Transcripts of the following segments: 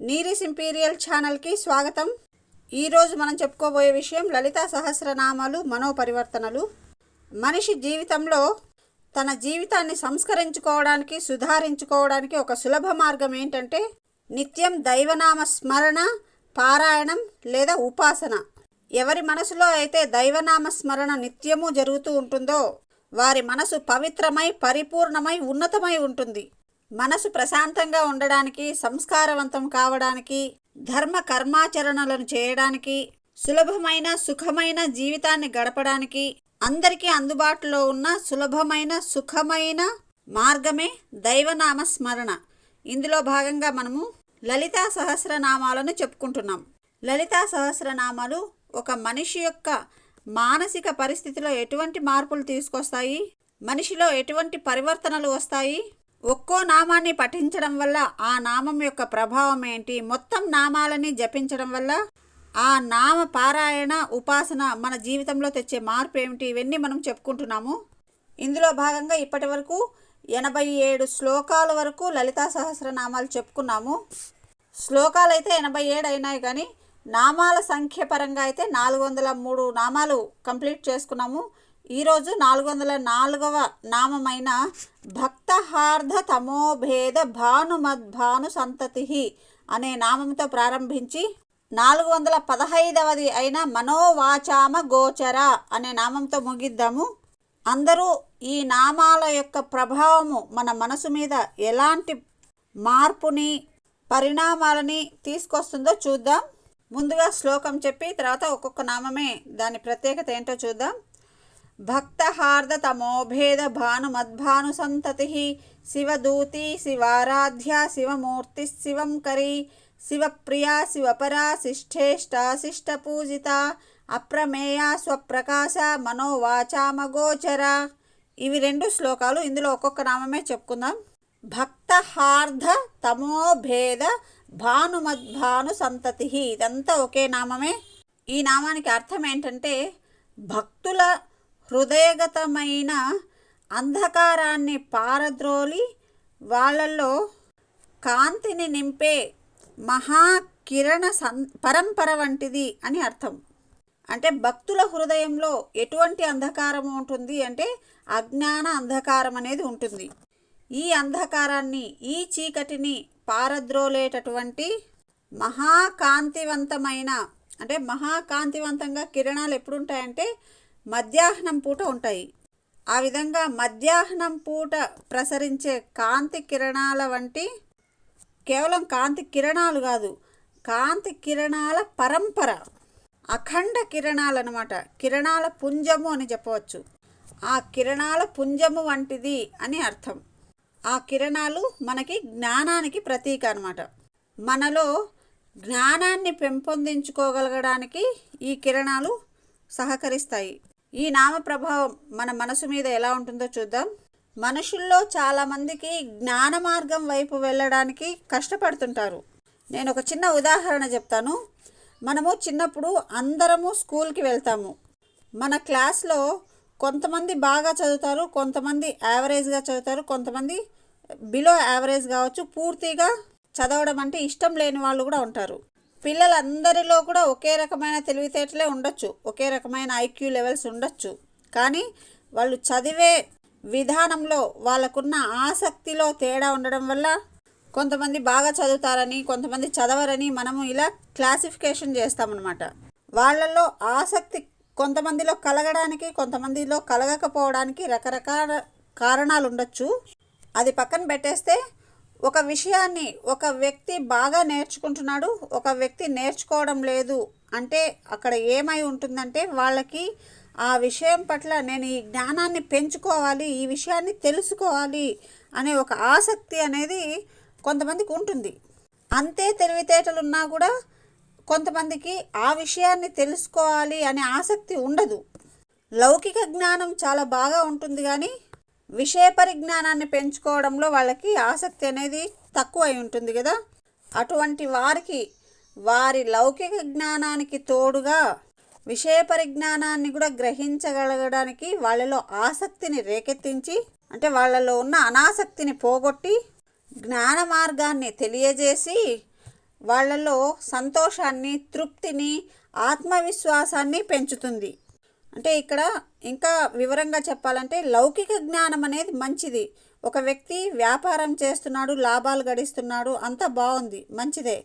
Neeri's imperial ఛానల్కి స్వాగతం. ఈరోజు మనం చెప్పుకోబోయే విషయం లలితా సహస్రనామాలు మనోపరివర్తనలు. మనిషి జీవితంలో తన జీవితాన్ని సంస్కరించుకోవడానికి సుధారించుకోవడానికి ఒక సులభ మార్గం ఏంటంటే నిత్యం దైవనామ స్మరణ పారాయణం లేదా ఉపాసన. ఎవరి మనసులో అయితే దైవనామ స్మరణ నిత్యము జరుగుతూ ఉంటుందో వారి మనసు పవిత్రమై పరిపూర్ణమై ఉన్నతమై ఉంటుంది. మనసు ప్రశాంతంగా ఉండడానికి సంస్కారవంతం కావడానికి ధర్మ కర్మాచరణలను చేయడానికి సులభమైన సుఖమైన జీవితాన్ని గడపడానికి అందరికీ అందుబాటులో ఉన్న సులభమైన సుఖమైన మార్గమే దైవనామ స్మరణ. ఇందులో భాగంగా మనము లలితా సహస్రనామాలను చెప్పుకుంటున్నాం. లలితా సహస్రనామాలు ఒక మనిషి యొక్క మానసిక పరిస్థితిలో ఎటువంటి మార్పులు తీసుకొస్తాయి? మనిషిలో ఎటువంటి పరివర్తనలు వస్తాయి? ఒక్కో నామాన్ని పఠించడం వల్ల ఆ నామం యొక్క ప్రభావం ఏంటి? మొత్తం నామాలని జపించడం వల్ల ఆ నామ పారాయణ ఉపాసన మన జీవితంలో తెచ్చే మార్పు ఏమిటి? ఇవన్నీ మనం చెప్పుకుంటున్నాము. ఇందులో భాగంగా ఇప్పటి వరకు ఎనభై ఏడు శ్లోకాల వరకు లలితా సహస్రనామాలు చెప్పుకున్నాము. శ్లోకాలు అయితే ఎనభై ఏడు అయినాయి కానీ నామాల సంఖ్య పరంగా అయితే నాలుగు వందల మూడు నామాలు కంప్లీట్ చేసుకున్నాము. ఈరోజు నాలుగు వందల నాలుగవ నామమైన భక్తహార్ధ తమోభేద భానుమద్భాను సంతతి అనే నామంతో ప్రారంభించి నాలుగు వందల పదహైదవది అయిన మనోవాచామ గోచర అనే నామంతో ముగిద్దాము. అందరూ ఈ నామాల యొక్క ప్రభావము మన మనసు మీద ఎలాంటి మార్పుని పరిణామాలని తీసుకొస్తుందో చూద్దాం. ముందుగా శ్లోకం చెప్పి తర్వాత ఒక్కొక్క నామమే దాని ప్రత్యేకత ఏంటో చూద్దాం. భక్తహార్ద తమోభేద భానుమద్భాను సంతతి శివదూతి శివారాధ్య శివమూర్తి శివం కరి శివప్రియా శివపరా శిష్ఠేష్టా శిష్టపూజిత అప్రమేయ స్వప్రకాశ మనోవాచామగోచర ఇవి రెండు శ్లోకాలు ఇందులో ఒక్కొక్క నామమే చెప్పుకుందాం. భక్తహార్ధ తమోభేద భానుమద్భాను సంతతి ఇదంతా ఒకే నామమే. ఈ నామానికి అర్థం ఏంటంటే భక్తుల హృదయగతమైన అంధకారాన్ని పారద్రోలి వాళ్ళల్లో కాంతిని నింపే మహాకిరణ సం పరంపర వంటిది అని అర్థం. అంటే భక్తుల హృదయంలో ఎటువంటి అంధకారం ఉంటుంది అంటే అజ్ఞాన అంధకారం అనేది ఉంటుంది. ఈ అంధకారాన్ని ఈ చీకటిని పారద్రోలేటటువంటి మహాకాంతివంతమైన అంటే మహాకాంతివంతంగా కిరణాలు ఎప్పుడుంటాయంటే మధ్యాహ్నం పూట ఉంటాయి. ఆ విధంగా మధ్యాహ్నం పూట ప్రసరించే కాంతి కిరణాల వంటి కేవలం కాంతి కిరణాలు కాదు కాంతి కిరణాల పరంపర అఖండ కిరణాలు అనమాట కిరణాల పుంజము అని చెప్పవచ్చు. ఆ కిరణాల పుంజము వంటిది అని అర్థం. ఆ కిరణాలు మనకి జ్ఞానానికి ప్రతీక అనమాట మనలో జ్ఞానాన్ని పెంపొందించుకోగలగడానికి ఈ కిరణాలు సహకరిస్తాయి. ఈ నామ ప్రభావం మన మనసు మీద ఎలా ఉంటుందో చూద్దాం. మనుషుల్లో చాలామందికి జ్ఞాన మార్గం వైపు వెళ్ళడానికి కష్టపడుతుంటారు. నేను ఒక చిన్న ఉదాహరణ చెప్తాను. మనము చిన్నప్పుడు అందరము స్కూల్కి వెళ్తాము. మన క్లాస్లో కొంతమంది బాగా చదువుతారు కొంతమంది యావరేజ్గా చదువుతారు కొంతమంది బిలో యావరేజ్ కావచ్చు. పూర్తిగా చదవడం అంటే ఇష్టం లేని వాళ్ళు కూడా ఉంటారు. పిల్లలందరిలో కూడా ఒకే రకమైన తెలివితేటలే ఉండొచ్చు. ఒకే రకమైన ఐక్యూ లెవెల్స్ ఉండొచ్చు. కానీ వాళ్ళు చదివే విధానంలో వాళ్ళకున్న ఆసక్తిలో తేడా ఉండడం వల్ల కొంతమంది బాగా చదువుతారని కొంతమంది చదవరని మనము ఇలా క్లాసిఫికేషన్ చేస్తామన్నమాట. వాళ్ళల్లో ఆసక్తి కొంతమందిలో కలగడానికి కొంతమందిలో కలగకపోవడానికి రకరకాల కారణాలు ఉండొచ్చు అది పక్కన పెట్టేస్తే ఒక విషయాన్ని ఒక వ్యక్తి బాగా నేర్చుకుంటున్నాడు ఒక వ్యక్తి నేర్చుకోవడం లేదు అంటే అక్కడ ఏమై ఉంటుందంటే వాళ్ళకి ఆ విషయం పట్ల నేను ఈ జ్ఞానాన్ని పెంచుకోవాలి ఈ విషయాన్ని తెలుసుకోవాలి అనే ఒక ఆసక్తి అనేది కొంతమందికి ఉంటుంది. అంతే తెలివితేటలు ఉన్నా కూడా కొంతమందికి ఆ విషయాన్ని తెలుసుకోవాలి అనే ఆసక్తి ఉండదు. లౌకిక జ్ఞానం చాలా బాగా ఉంటుంది కానీ విషయ పరిజ్ఞానాన్ని పెంచుకోవడంలో వాళ్ళకి ఆసక్తి అనేది తక్కువ అయి ఉంటుంది కదా. అటువంటి వారికి వారి లౌకిక జ్ఞానానికి తోడుగా విషయ పరిజ్ఞానాన్ని కూడా గ్రహించగలగడానికి వాళ్ళలో ఆసక్తిని రేకెత్తించి అంటే వాళ్ళలో ఉన్న అనాసక్తిని పోగొట్టి జ్ఞాన మార్గాన్ని తెలియజేసి వాళ్ళలో సంతోషాన్ని తృప్తిని ఆత్మవిశ్వాసాన్ని పెంచుతుంది. అంటే ఇక్కడ ఇంకా వివరంగా చెప్పాలంటే లౌకిక జ్ఞానం అనేది మంచిది. ఒక వ్యక్తి వ్యాపారం చేస్తున్నాడు లాభాలు గడిస్తున్నాడు అంతా బాగుంది మంచిదే.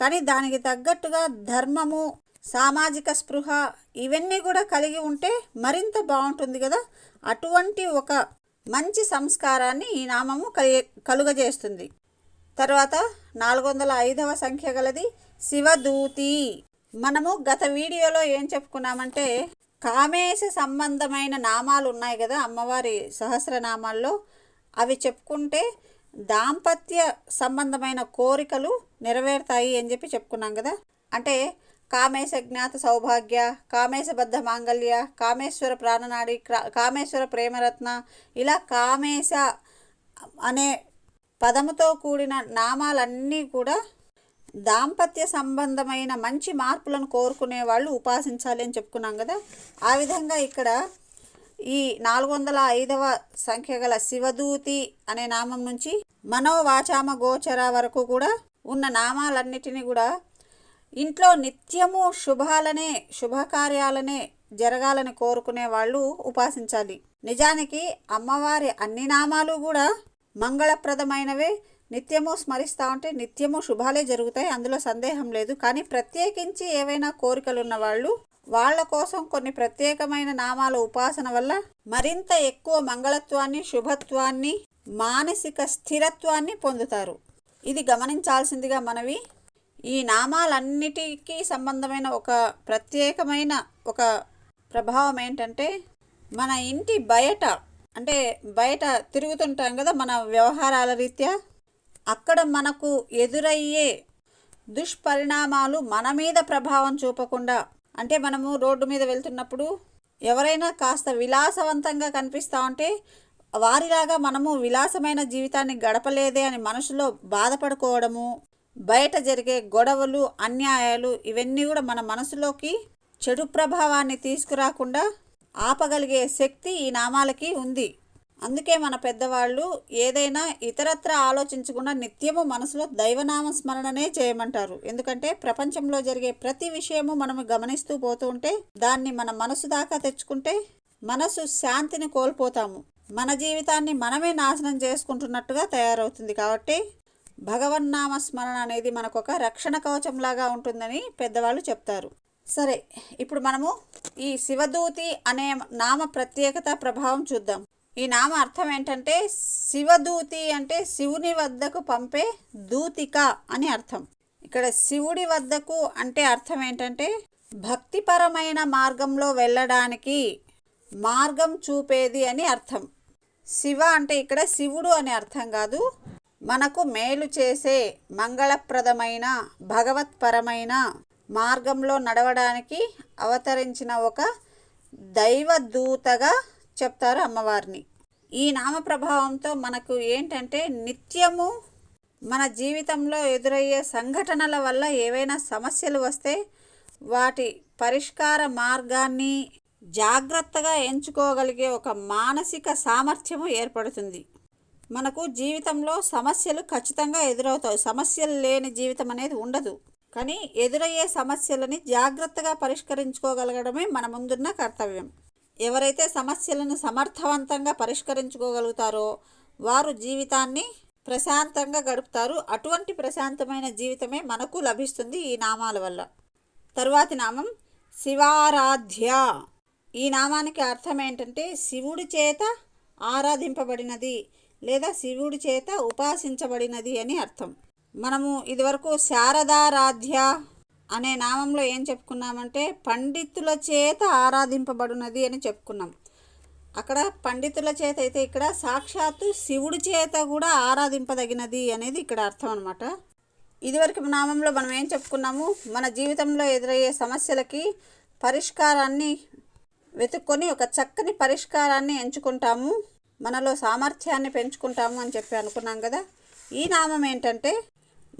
కానీ దానికి తగ్గట్టుగా ధర్మము సామాజిక స్పృహ ఇవన్నీ కూడా కలిగి ఉంటే మరింత బాగుంటుంది కదా. అటువంటి ఒక మంచి సంస్కారాన్ని ఈ నామము కలిగ కలుగజేస్తుంది. తర్వాత నాలుగు వందల ఐదవ సంఖ్య గలది శివదూతి. మనము గత వీడియోలో ఏం చెప్పుకున్నామంటే కామేశ సంబంధమైన నామాలు ఉన్నాయి కదా అమ్మవారి సహస్రనామాల్లో. అవి చెప్పుకుంటే దాంపత్య సంబంధమైన కోరికలు నెరవేరుతాయి అని చెప్పి చెప్పుకున్నాం కదా. అంటే కామేశ జ్ఞాత సౌభాగ్య కామేశబద్ధ మాంగళ్య కామేశ్వర ప్రాణనాడి కామేశ్వర ప్రేమరత్న ఇలా కామేశ అనే పదముతో కూడిన నామాలన్నీ కూడా దాంపత్య సంబంధమైన మంచి మార్పులను కోరుకునే వాళ్ళు ఉపాసించాలి అని చెప్పుకున్నాం కదా. ఆ విధంగా ఇక్కడ ఈ నాలుగు వందల ఐదవ సంఖ్య గల శివదూతి అనే నామం నుంచి మనోవాచామ గోచర వరకు కూడా ఉన్న నామాలన్నిటినీ కూడా ఇంట్లో నిత్యము శుభాలనే శుభకార్యాలనే జరగాలని కోరుకునే వాళ్ళు ఉపాసించాలి. నిజానికి అమ్మవారి అన్ని నామాలు కూడా మంగళప్రదమైనవే. నిత్యము స్మరిస్తూ ఉంటే నిత్యము శుభాలే జరుగుతాయి అందులో సందేహం లేదు. కానీ ప్రత్యేకించి ఏవైనా కోరికలు ఉన్న వాళ్ళు వాళ్ళ కోసం కొన్ని ప్రత్యేకమైన నామాల ఉపాసన వల్ల మరింత ఎక్కువ మంగళత్వాన్ని శుభత్వాన్ని మానసిక స్థిరత్వాన్ని పొందుతారు. ఇది గమనించాల్సిందిగా మనవి. ఈ నామాలన్నిటికీ సంబంధమైన ఒక ప్రత్యేకమైన ఒక ప్రభావం ఏంటంటే మన ఇంటి బయట అంటే బయట తిరుగుతుంటాం కదా మన వ్యవహారాల రీత్యా అక్కడ మనకు ఎదురయ్యే దుష్పరిణామాలు మన మీద ప్రభావం చూపకుండా అంటే మనము రోడ్డు మీద వెళ్తున్నప్పుడు ఎవరైనా కాస్త విలాసవంతంగా కనిపిస్తూ ఉంటే వారిలాగా మనము విలాసమైన జీవితాన్ని గడపలేదే అని మనసులో బాధపడుకోవడము బయట జరిగే గొడవలు అన్యాయాలు ఇవన్నీ కూడా మన మనసులోకి చెడు ప్రభావాన్ని తీసుకురాకుండా ఆపగలిగే శక్తి ఈ నామాలకి ఉంది. అందుకే మన పెద్దవాళ్ళు ఏదైనా ఇతరత్ర ఆలోచించకుండా నిత్యము మనసులో దైవనామ స్మరణనే చేయమంటారు. ఎందుకంటే ప్రపంచంలో జరిగే ప్రతి విషయము మనము గమనిస్తూ పోతూ ఉంటే దాన్ని మన మనసు దాకా తెచ్చుకుంటే మనసు శాంతిని కోల్పోతాము. మన జీవితాన్ని మనమే నాశనం చేసుకుంటున్నట్టుగా తయారవుతుంది కాబట్టి భగవన్నామ స్మరణ అనేది మనకు ఒక రక్షణ కవచంలాగా ఉంటుందని పెద్దవాళ్ళు చెప్తారు. సరే ఇప్పుడు మనము ఈ శివదూతి అనే నామ ప్రత్యేకత ప్రభావం చూద్దాం. ఈ నామ అర్థం ఏంటంటే శివదూతి అంటే శివుని వద్దకు పంపే దూతిక అని అర్థం. ఇక్కడ శివుడి వద్దకు అంటే అర్థం ఏంటంటే భక్తిపరమైన మార్గంలో వెళ్ళడానికి మార్గం చూపేది అని అర్థం. శివ అంటే ఇక్కడ శివుడు అని అర్థం కాదు. మనకు మేలు చేసే మంగళప్రదమైన భగవత్పరమైన మార్గంలో నడవడానికి అవతరించిన ఒక దైవదూతగా చెప్తారు అమ్మవారిని. ఈ నామ ప్రభావంతో మనకు ఏంటంటే నిత్యము మన జీవితంలో ఎదురయ్యే సంఘటనల వల్ల ఏవైనా సమస్యలు వస్తే వాటి పరిష్కార మార్గాన్ని జాగ్రత్తగా ఎంచుకోగలిగే ఒక మానసిక సామర్థ్యము ఏర్పడుతుంది. మనకు జీవితంలో సమస్యలు ఖచ్చితంగా ఎదురవుతాయి. సమస్యలు లేని జీవితం అనేది ఉండదు. కానీ ఎదురయ్యే సమస్యలని జాగ్రత్తగా పరిష్కరించుకోగలగడమే మన ముందున్న కర్తవ్యం. ఎవరైతే సమస్యలను సమర్థవంతంగా పరిష్కరించుకోగలుగుతారో వారు జీవితాన్ని ప్రశాంతంగా గడుపుతారు. అటువంటి ప్రశాంతమైన జీవితమే మనకు లభిస్తుంది ఈ నామాల వల్ల. తరువాతి నామం శివారాధ్య. ఈ నామానికి అర్థం ఏంటంటే శివుడి చేత ఆరాధింపబడినది లేదా శివుడి చేత ఉపాసించబడినది అని అర్థం. మనము ఇదివరకు శారదారాధ్య అనే నామంలో ఏం చెప్పుకున్నామంటే పండితుల చేత ఆరాధింపబడినది అని చెప్పుకున్నాం. అక్కడ పండితుల చేత అయితే ఇక్కడ సాక్షాత్తు శివుడి చేత కూడా ఆరాధింపదగినది అనేది ఇక్కడ అర్థం అనమాట ఇదివరకు నామంలో మనం ఏం చెప్పుకున్నాము? మన జీవితంలో ఎదురయ్యే సమస్యలకి పరిష్కారాన్ని వెతుక్కొని ఒక చక్కని పరిష్కారాన్ని ఎంచుకుంటాము. మనలో సామర్థ్యాన్ని పెంచుకుంటాము అని చెప్పి అనుకున్నాం కదా. ఈ నామం ఏంటంటే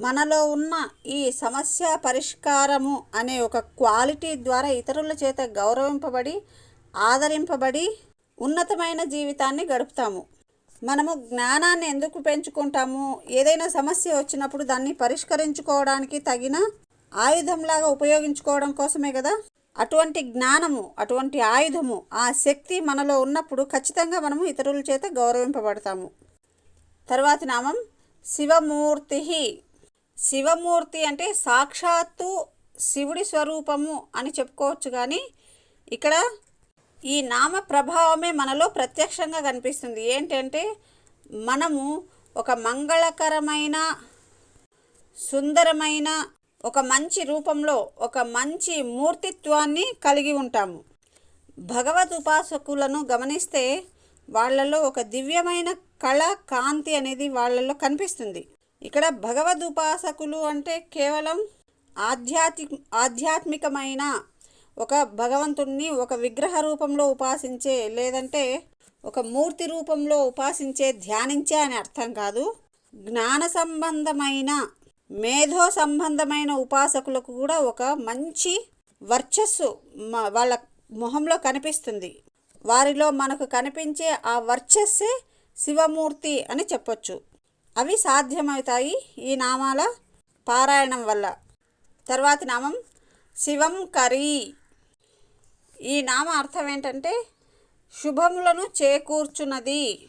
మనలో ఉన్న ఈ సమస్య పరిష్కారము అనే ఒక క్వాలిటీ ద్వారా ఇతరుల చేత గౌరవింపబడి ఆదరింపబడి ఉన్నతమైన జీవితాన్ని గడుపుతాము. మనము జ్ఞానాన్ని ఎందుకు పెంచుకుంటాము? ఏదైనా సమస్య వచ్చినప్పుడు దాన్ని పరిష్కరించుకోవడానికి తగిన ఆయుధంలాగా ఉపయోగించుకోవడం కోసమే కదా? అటువంటి జ్ఞానము అటువంటి ఆయుధము ఆ శక్తి మనలో ఉన్నప్పుడు ఖచ్చితంగా మనము ఇతరుల చేత గౌరవింపబడతాము. తర్వాతి నామం శివమూర్తి. శివమూర్తి అంటే సాక్షాత్తు శివుడి స్వరూపము అని చెప్పుకోవచ్చు కానీ ఇక్కడ ఈ నామ ప్రభావమే మనలో ప్రత్యక్షంగా కనిపిస్తుంది. ఏంటంటే మనము ఒక మంగళకరమైన సుందరమైన ఒక మంచి రూపంలో ఒక మంచి మూర్తిత్వాన్ని కలిగి ఉంటాము. భగవద్ ఉపాసకులను గమనిస్తే వాళ్ళలో ఒక దివ్యమైన కళ కాంతి అనేది వాళ్ళలో కనిపిస్తుంది. ఇక్కడ భగవద్ ఉపాసకులు అంటే కేవలం ఆధ్యాత్మిక ఆధ్యాత్మికమైన ఒక భగవంతుణ్ణి ఒక విగ్రహ రూపంలో ఉపాసించే లేదంటే ఒక మూర్తి రూపంలో ఉపాసించే ధ్యానించే అని అర్థం కాదు. జ్ఞాన సంబంధమైన మేధో సంబంధమైన ఉపాసకులకు కూడా ఒక మంచి వర్చస్సు వాళ్ళ మొహంలో కనిపిస్తుంది. వారిలో మనకు కనిపించే ఆ వర్చస్సే శివమూర్తి అని చెప్పొచ్చు. అవి సాధ్యమవుతాయి ఈ నామాల పారాయణం వల్ల. తర్వాతి నామం శివం కరీ. ఈ నామ అర్థం ఏంటంటే శుభములను చేకూర్చున్నది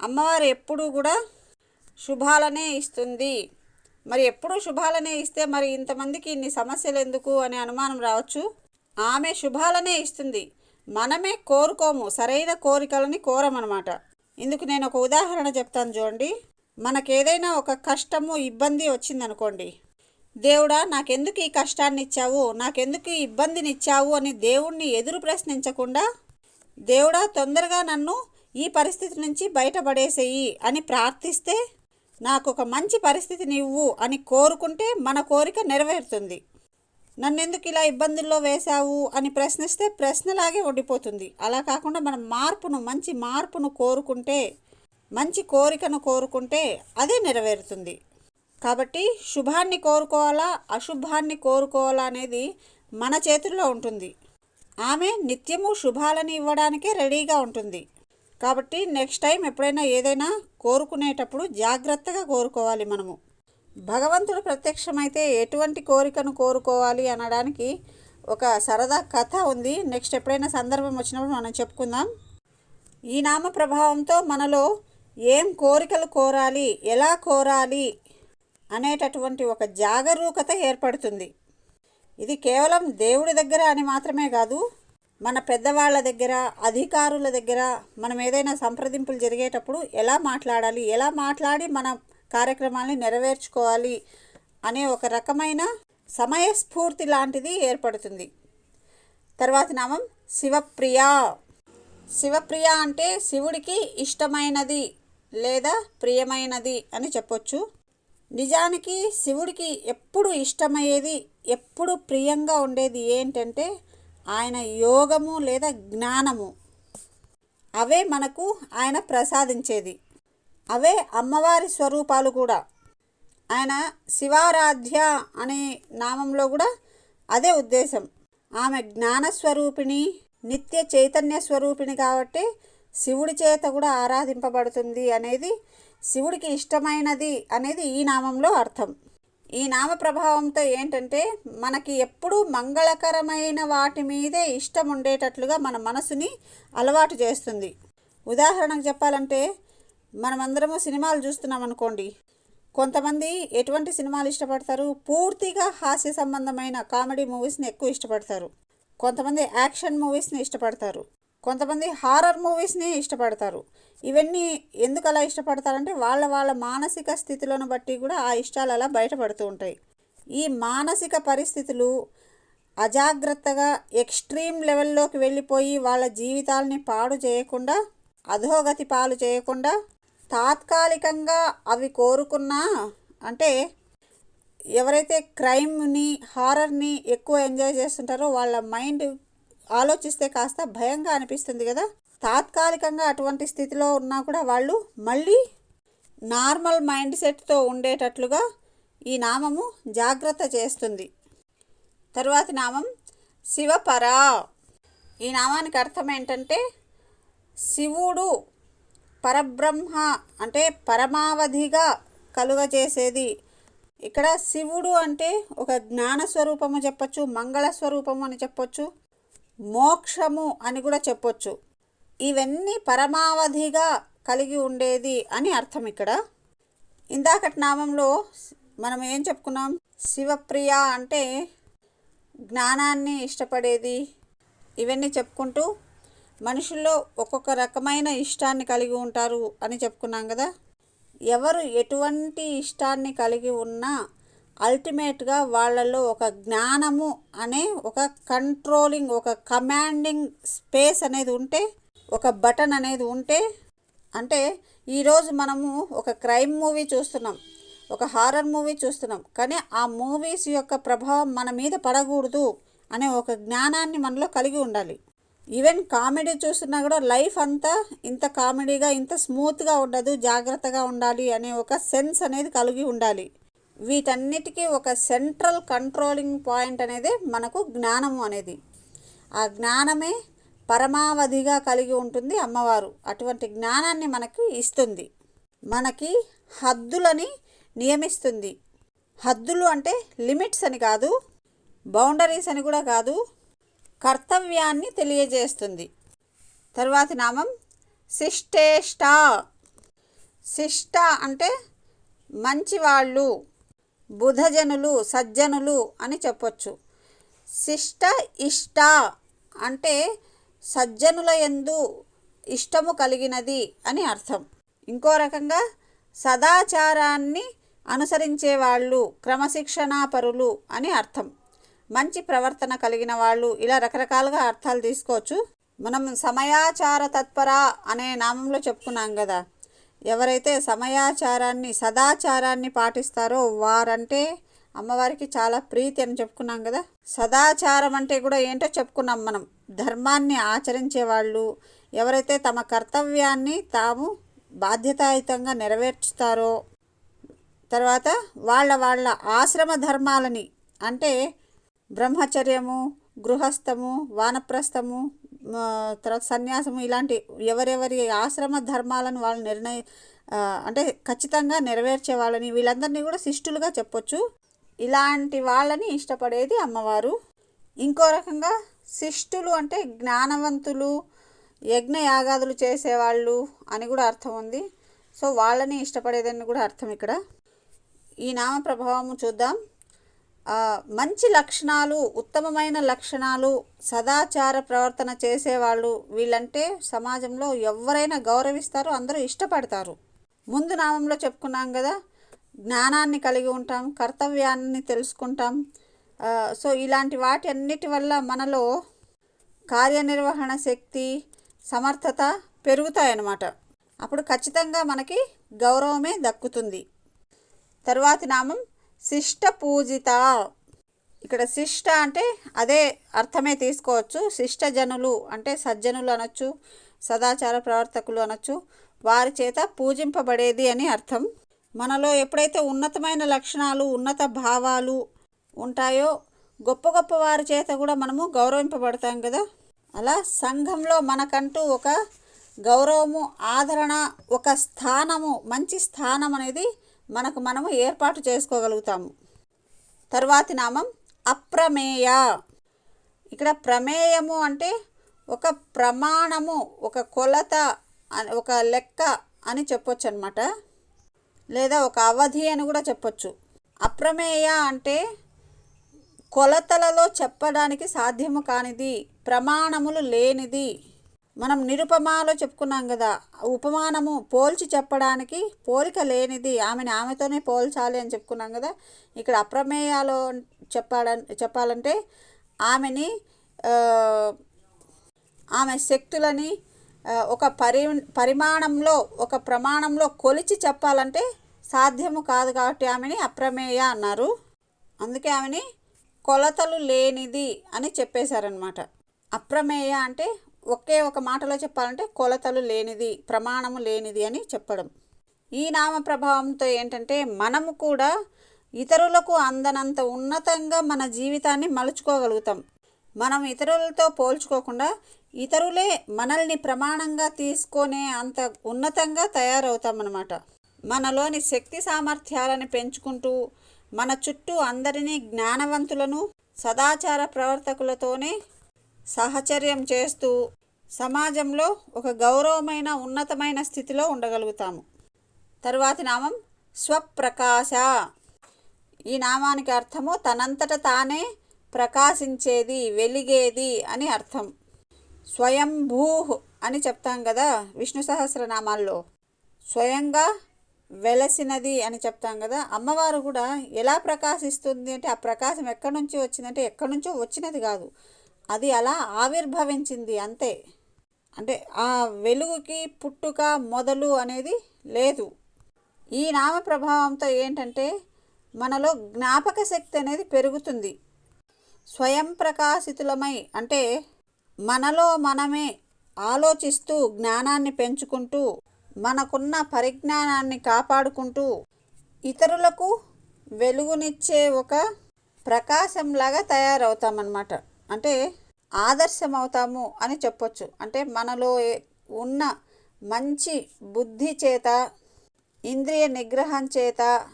అమ్మవారు ఎప్పుడూ కూడా శుభాలనే ఇస్తుంది. మరి ఎప్పుడూ శుభాలనే ఇస్తే మరి ఇంతమందికి ఇన్ని సమస్యలు ఎందుకు అనే అనుమానం రావచ్చు. ఆమె శుభాలనే ఇస్తుంది. మనమే కోరుకోము. సరైన కోరికలని కోరమనమాట. ఇందుకు నేను ఒక ఉదాహరణ చెప్తాను చూడండి. మనకేదైనా ఒక కష్టము ఇబ్బంది వచ్చిందనుకోండి. దేవుడా నాకెందుకు ఈ కష్టాన్ని ఇచ్చావు నాకెందుకు ఈ ఇబ్బందిని ఇచ్చావు అని దేవుణ్ణి ఎదురు ప్రశ్నించకుండా దేవుడా తొందరగా నన్ను ఈ పరిస్థితి నుంచి బయటపడేసేయి అని ప్రార్థిస్తే నాకు ఒక మంచి పరిస్థితిని ఇవ్వు అని కోరుకుంటే మన కోరిక నెరవేరుతుంది. నన్నెందుకు ఇలా ఇబ్బందుల్లో వేశావు అని ప్రశ్నిస్తే ప్రశ్నలాగే ఉండిపోతుంది. అలా కాకుండా మనం మార్పును మంచి మార్పును కోరుకుంటే మంచి కోరికను కోరుకుంటే అదే నెరవేరుతుంది. కాబట్టి శుభాన్ని కోరుకోవాలా అశుభాన్ని కోరుకోవాలా అనేది మన చేతుల్లో ఉంటుంది. ఆమె నిత్యము శుభాలని ఇవ్వడానికే రెడీగా ఉంటుంది. కాబట్టి నెక్స్ట్ టైం ఎప్పుడైనా ఏదైనా కోరుకునేటప్పుడు జాగ్రత్తగా కోరుకోవాలి మనము. భగవంతుడు ప్రత్యక్షమైతే ఎటువంటి కోరికను కోరుకోవాలి అనడానికి ఒక సరదా కథ ఉంది. నెక్స్ట్ ఎప్పుడైనా సందర్భం వచ్చినప్పుడు మనం చెప్పుకుందాం. ఈ నామ ప్రభావంతో మనలో ఏం కోరికలు కోరాలి? ఎలా కోరాలి? అనేటటువంటి ఒక జాగరూకత ఏర్పడుతుంది. ఇది కేవలం దేవుడి దగ్గర అని మాత్రమే కాదు మన పెద్దవాళ్ళ దగ్గర అధికారుల దగ్గర మనం ఏదైనా సంప్రదింపులు జరిగేటప్పుడు ఎలా మాట్లాడాలి? ఎలా మాట్లాడి మన కార్యక్రమాల్ని నెరవేర్చుకోవాలి? అనే ఒక రకమైన సమయస్ఫూర్తి లాంటిది ఏర్పడుతుంది. తర్వాత నామం శివప్రియ. శివప్రియ అంటే శివుడికి ఇష్టమైనది. లేదా ప్రియమైనది అని చెప్పొచ్చు. నిజానికి శివుడికి ఎప్పుడు ఇష్టమయ్యేది ఎప్పుడు ప్రియంగా ఉండేది ఏంటంటే ఆయన యోగము లేదా జ్ఞానము. అవే మనకు ఆయన ప్రసాదించేది. అవే అమ్మవారి స్వరూపాలు కూడా. ఆయన శివారాధ్య అనే నామంలో కూడా అదే ఉద్దేశం. ఆమె జ్ఞానస్వరూపిణి నిత్య చైతన్య స్వరూపిణి కాబట్టి శివుడి చేత కూడా ఆరాధింపబడుతుంది అనేది శివుడికి ఇష్టమైనది అనేది ఈ నామంలో అర్థం. ఈ నామ ప్రభావంతో ఏంటంటే మనకి ఎప్పుడూ మంగళకరమైన వాటి మీదే ఇష్టం ఉండేటట్లుగా మన మనసుని అలవాటు చేస్తుంది. ఉదాహరణకు చెప్పాలంటే మనమందరము సినిమాలు చూస్తున్నాం అనుకోండి. కొంతమంది ఎటువంటి సినిమాలు ఇష్టపడతారు? పూర్తిగా హాస్య సంబంధమైన కామెడీ మూవీస్ని ఎక్కువ ఇష్టపడతారు. కొంతమంది యాక్షన్ మూవీస్ని ఇష్టపడతారు. కొంతమంది హారర్ మూవీస్ని ఇష్టపడతారు. ఇవన్నీ ఎందుకు అలా ఇష్టపడతారంటే వాళ్ళ వాళ్ళ మానసిక స్థితులను బట్టి కూడా ఆ ఇష్టాలు అలా బయటపడుతూ ఉంటాయి. ఈ మానసిక పరిస్థితులు అజాగ్రత్తగా ఎక్స్ట్రీమ్ లెవెల్లోకి వెళ్ళిపోయి వాళ్ళ జీవితాలని పాడు చేయకుండా అధోగతి పాలు చేయకుండా తాత్కాలికంగా అవి కోరుకున్నా అంటే ఎవరైతే క్రైమ్ని హారర్ని ఎక్కువ ఎంజాయ్ చేస్తుంటారో వాళ్ళ మైండ్ ఆలోచిస్తే కాస్త భయంగా అనిపిస్తుంది కదా? తాత్కాలికంగా అటువంటి స్థితిలో ఉన్నా కూడా వాళ్ళు మళ్ళీ నార్మల్ మైండ్ సెట్తో ఉండేటట్లుగా ఈ నామము జాగ్రత్త చేస్తుంది. తరువాతి నామం శివపరా. ఈ నామానికి అర్థం ఏంటంటే శివుడు పరబ్రహ్మ అంటే పరమావధిగా కలుగజేసేది. ఇక్కడ శివుడు అంటే ఒక జ్ఞాన స్వరూపము చెప్పొచ్చు మంగళ స్వరూపము అని చెప్పొచ్చు. మోక్షము అని కూడా చెప్పొచ్చు. ఇవన్నీ పరమావధిగా కలిగి ఉండేది అని అర్థం ఇక్కడ. ఇందాకటి నామంలో మనం ఏం చెప్పుకున్నాం? శివప్రియ అంటే జ్ఞానాన్ని ఇష్టపడేది. ఇవన్నీ చెప్పుకుంటూ మనుషుల్లో ఒక్కొక్క రకమైన ఇష్టాన్ని కలిగి ఉంటారు అని చెప్పుకున్నాం కదా. ఎవరు ఎటువంటి ఇష్టాన్ని కలిగి ఉన్నా అల్టిమేట్గా వాళ్ళలో ఒక జ్ఞానము అనే ఒక కంట్రోలింగ్ ఒక కమాండింగ్ స్పేస్ అనేది ఉంటే ఒక బటన్ అనేది ఉంటే అంటే ఈరోజు మనము ఒక క్రైమ్ మూవీ చూస్తున్నాం ఒక హారర్ మూవీ చూస్తున్నాం కానీ ఆ మూవీస్ యొక్క ప్రభావం మన మీద పడకూడదు అనే ఒక జ్ఞానాన్ని మనలో కలిగి ఉండాలి. ఈవెన్ కామెడీ చూస్తున్నా కూడా లైఫ్ అంతా ఇంత కామెడీగా ఇంత స్మూత్గా ఉండదు జాగ్రత్తగా ఉండాలి అనే ఒక సెన్స్ అనేది కలిగి ఉండాలి. వీటన్నిటికీ ఒక సెంట్రల్ కంట్రోలింగ్ పాయింట్ అనేది మనకు జ్ఞానము అనేది. ఆ జ్ఞానమే పరమావధిగా కలిగి ఉంటుంది అమ్మవారు. అటువంటి జ్ఞానాన్ని మనకి ఇస్తుంది. మనకి హద్దులని నియమిస్తుంది. హద్దులు అంటే లిమిట్స్ అని కాదు బౌండరీస్ అని కూడా కాదు కర్తవ్యాన్ని తెలియజేస్తుంది. తర్వాతి నామం శిష్టేష్ట. శిష్ట అంటే మంచివాళ్ళు. బుధజనులు సజ్జనులు అని చెప్పొచ్చు. శిష్ట ఇష్ట అంటే సజ్జనుల ఎందు ఇష్టము కలిగినది అని అర్థం. ఇంకో రకంగా సదాచారాన్ని అనుసరించే వాళ్ళు క్రమశిక్షణాపరులు అని అర్థం. మంచి ప్రవర్తన కలిగిన వాళ్ళు ఇలా రకరకాలుగా అర్థాలు తీసుకోవచ్చు. మనం సమయాచార తత్పర అనే నామంలో చెప్పుకున్నాం కదా. ఎవరైతే సమయాచారాన్ని సదాచారాన్ని పాటిస్తారో వారంటే అమ్మవారికి చాలా ప్రీతి అని చెప్పుకున్నాం కదా. సదాచారం అంటే కూడా ఏంటో చెప్పుకున్నాం మనం. ధర్మాన్ని ఆచరించే వాళ్ళు ఎవరైతే తమ కర్తవ్యాన్ని తాము బాధ్యతాయుతంగా నెరవేర్చుతారో తర్వాత వాళ్ళ వాళ్ళ ఆశ్రమ ధర్మాలని అంటే బ్రహ్మచర్యము గృహస్థము వానప్రస్థము తర్వాత సన్యాసము ఇలాంటి ఎవరెవరి ఆశ్రమ ధర్మాలను వాళ్ళు నిర్ణయ అంటే ఖచ్చితంగా నెరవేర్చే వాళ్ళని వీళ్ళందరినీ కూడా శిష్టులుగా చెప్పొచ్చు. ఇలాంటి వాళ్ళని ఇష్టపడేది అమ్మవారు. ఇంకో రకంగా శిష్టులు అంటే జ్ఞానవంతులు యజ్ఞ యాగాదులు చేసేవాళ్ళు అని కూడా అర్థం ఉంది. సో వాళ్ళని ఇష్టపడేదని కూడా అర్థం ఇక్కడ. ఈ నామ ప్రభావము చూద్దాం. మంచి లక్షణాలు ఉత్తమమైన లక్షణాలు సదాచార ప్రవర్తన చేసేవాళ్ళు వీళ్ళంటే సమాజంలో ఎవరైనా గౌరవిస్తారు అందరూ ఇష్టపడతారు. ముందు నామంలో చెప్పుకున్నాం కదా జ్ఞానాన్ని కలిగి ఉంటాం కర్తవ్యాన్ని తెలుసుకుంటాం. సో ఇలాంటి వాటి అన్నిటి వల్ల మనలో కార్యనిర్వహణ శక్తి సమర్థత పెరుగుతాయన్నమాట. అప్పుడు ఖచ్చితంగా మనకి గౌరవమే దక్కుతుంది. తరువాతి నామం శిష్ట పూజిత ఇక్కడ శిష్ట అంటే అదే అర్థమే తీసుకోవచ్చు. శిష్ట జనులు అంటే సజ్జనులు అనొచ్చు సదాచార ప్రవర్తకులు అనొచ్చు. వారి చేత పూజింపబడేది అని అర్థం. మనలో ఎప్పుడైతే ఉన్నతమైన లక్షణాలు ఉన్నత భావాలు ఉంటాయో గొప్ప గొప్ప వారి చేత కూడా మనము గౌరవింపబడతాం కదా. అలా సంఘంలో మనకంటూ ఒక గౌరవము ఆదరణ ఒక స్థానము మంచి స్థానం అనేది మనకు మనము ఏర్పాటు చేసుకోగలుగుతాము. తర్వాతి నామం అప్రమేయ. ఇక్కడ ప్రమేయము అంటే ఒక ప్రమాణము ఒక కొలత ఒక లెక్క అని చెప్పొచ్చు అనమాట లేదా ఒక అవధి అని కూడా చెప్పొచ్చు. అప్రమేయ అంటే కొలతలలో చెప్పడానికి సాధ్యము కానిది ప్రమాణములు లేనిది. మనం నిరుపమాలో చెప్పుకున్నాం కదా ఉపమానము పోల్చి చెప్పడానికి పోలిక లేనిది ఆమెని ఆమెతోనే పోల్చాలి అని చెప్పుకున్నాం కదా ఇక్కడ అప్రమేయాలో చెప్పాల చెప్పాలంటే ఆమెని ఆమె శక్తులని ఒక పరి పరిమాణంలో ఒక ప్రమాణంలో కొలిచి చెప్పాలంటే సాధ్యము కాదు కాబట్టి ఆమెని అప్రమేయ అన్నారు. అందుకే ఆమెని కొలతలు లేనిది అని చెప్పేశారనమాట అప్రమేయ అంటే ఒకే ఒక మాటలో చెప్పాలంటే కొలతలు లేనిది ప్రమాణము లేనిది అని చెప్పడం. ఈ నామ ప్రభావంతో ఏంటంటే మనము కూడా ఇతరులకు అందనంత ఉన్నతంగా మన జీవితాన్ని మలుచుకోగలుగుతాం. మనం ఇతరులతో పోల్చుకోకుండా ఇతరులే మనల్ని ప్రమాణంగా తీసుకునే అంత ఉన్నతంగా తయారవుతామన్నమాట మనలోని శక్తి సామర్థ్యాలను పెంచుకుంటూ మన చుట్టూ అందరినీ జ్ఞానవంతులను సదాచార ప్రవర్తకులతోనే సహచర్యం చేస్తూ సమాజంలో ఒక గౌరవమైన ఉన్నతమైన స్థితిలో ఉండగలుగుతాము. తరువాతి నామం స్వప్రకాశ. ఈ నామానికి అర్థము తనంతట తానే ప్రకాశించేది వెలిగేది అని అర్థం. స్వయంభూ అని చెప్తాం కదా విష్ణు సహస్రనామాల్లో. స్వయంగా వెలసినది అని చెప్తాం కదా అమ్మవారు కూడా ఎలా ప్రకాశిస్తుంది అంటే ఆ ప్రకాశం ఎక్కడి నుంచి వచ్చిందంటే ఎక్కడి నుంచో వచ్చినది కాదు. అది అలా ఆవిర్భవించింది అంతే. అంటే ఆ వెలుగుకి పుట్టుక మొదలు అనేది లేదు. ఈ నామ ప్రభావంతో ఏంటంటే మనలో జ్ఞాపక శక్తి అనేది పెరుగుతుంది. స్వయం ప్రకాశితులమై అంటే మనలో మనమే ఆలోచిస్తూ జ్ఞానాన్ని పెంచుకుంటూ మనకున్న పరిజ్ఞానాన్ని కాపాడుకుంటూ ఇతరులకు వెలుగునిచ్చే ఒక ప్రకాశంలాగా తయారవుతామన్నమాట. అంటే ఆదర్శం అవుతాము అని చెప్పొచ్చు. అంటే మనలో ఏ- ఉన్న మంచి బుద్ధి చేత ఇంద్రియ నిగ్రహం చేత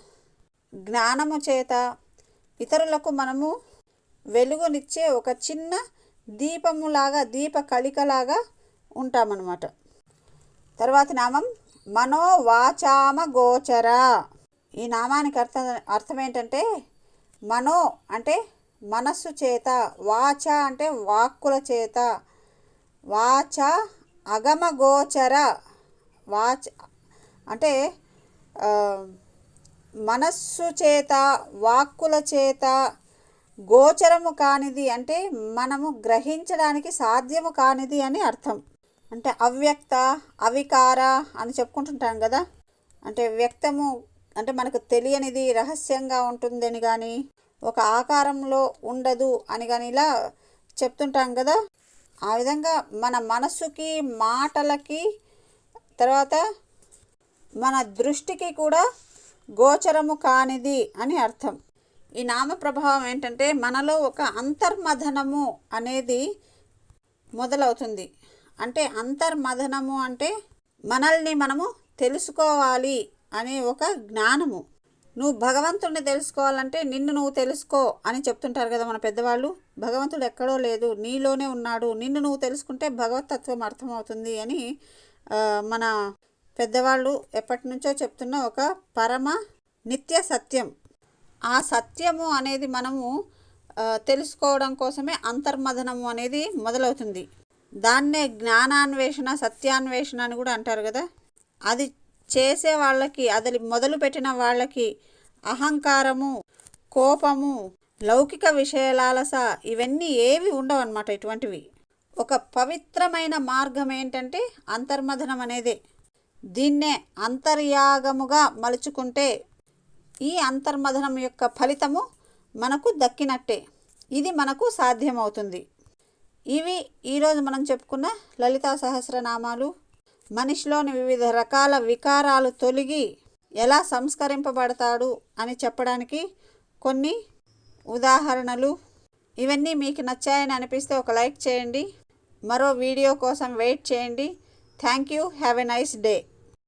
జ్ఞానము చేత ఇతరులకు మనము వెలుగునిచ్చే ఒక చిన్న దీపములాగా దీప కళికలాగా ఉంటామన్నమాట. తర్వాతి నామం మనోవాచామ గోచర. ఈ నామానికి అర్థం అర్థం ఏంటంటే మనో అంటే మనస్సు చేత వాచ అంటే వాక్కుల చేత వాచ అగమగోచర వాచ అంటే మనస్సు చేత వాక్కుల చేత గోచరము కానిది అంటే మనము గ్రహించడానికి సాధ్యము కానిది అని అర్థం. అంటే అవ్యక్త అవికార అని చెప్పుకుంటుంటాం కదా. అంటే వ్యక్తము అంటే మనకు తెలియనిది రహస్యంగా ఉంటుందని కానీ ఒక ఆకారంలో ఉండదు అని కానీ ఇలా చెప్తుంటాం కదా. ఆ విధంగా మన మనస్సుకి మాటలకి తర్వాత మన దృష్టికి కూడా గోచరము కానిది అని అర్థం. ఈ నామ ప్రభావం ఏంటంటే మనలో ఒక అంతర్మథనము అనేది మొదలవుతుంది. అంటే అంతర్మథనము అంటే మనల్ని మనము తెలుసుకోవాలి అనే ఒక జ్ఞానము. నువ్వు భగవంతుడిని తెలుసుకోవాలంటే నిన్ను నువ్వు తెలుసుకో అని చెప్తుంటారు కదా మన పెద్దవాళ్ళు. భగవంతుడు ఎక్కడో లేదు నీలోనే ఉన్నాడు నిన్ను నువ్వు తెలుసుకుంటే భగవతత్వం అర్థమవుతుంది అని మన పెద్దవాళ్ళు ఎప్పటి నుంచో చెప్తున్న ఒక పరమ నిత్య సత్యం. ఆ సత్యము అనేది మనము తెలుసుకోవడం కోసమే అంతర్మథనము అనేది మొదలవుతుంది. దాన్నే జ్ఞానాన్వేషణ సత్యాన్వేషణ అని కూడా అంటారు కదా. అది చేసే వాళ్ళకి అది మొదలుపెట్టిన వాళ్ళకి అహంకారము కోపము లౌకిక విషయాలస ఇవన్నీ ఏవి ఉండవు అన్నమాట ఇటువంటివి. ఒక పవిత్రమైన మార్గం ఏంటంటే అంతర్మథనం అనేదే. దీన్నే అంతర్యాగముగా మలుచుకుంటే ఈ అంతర్మథనం యొక్క ఫలితము మనకు దక్కినట్టే. ఇది మనకు సాధ్యమవుతుంది. ఇవి ఈరోజు మనం చెప్పుకున్న లలితా సహస్రనామాలు మనిషిలోని వివిధ రకాల వికారాలు తొలగి ఎలా సంస్కరింపబడతాడు అని చెప్పడానికి కొన్ని ఉదాహరణలు. ఇవన్నీ మీకు నచ్చాయని అనిపిస్తే ఒక లైక్ చేయండి. మరో వీడియో కోసం వెయిట్ చేయండి. Thank you. Have a nice day.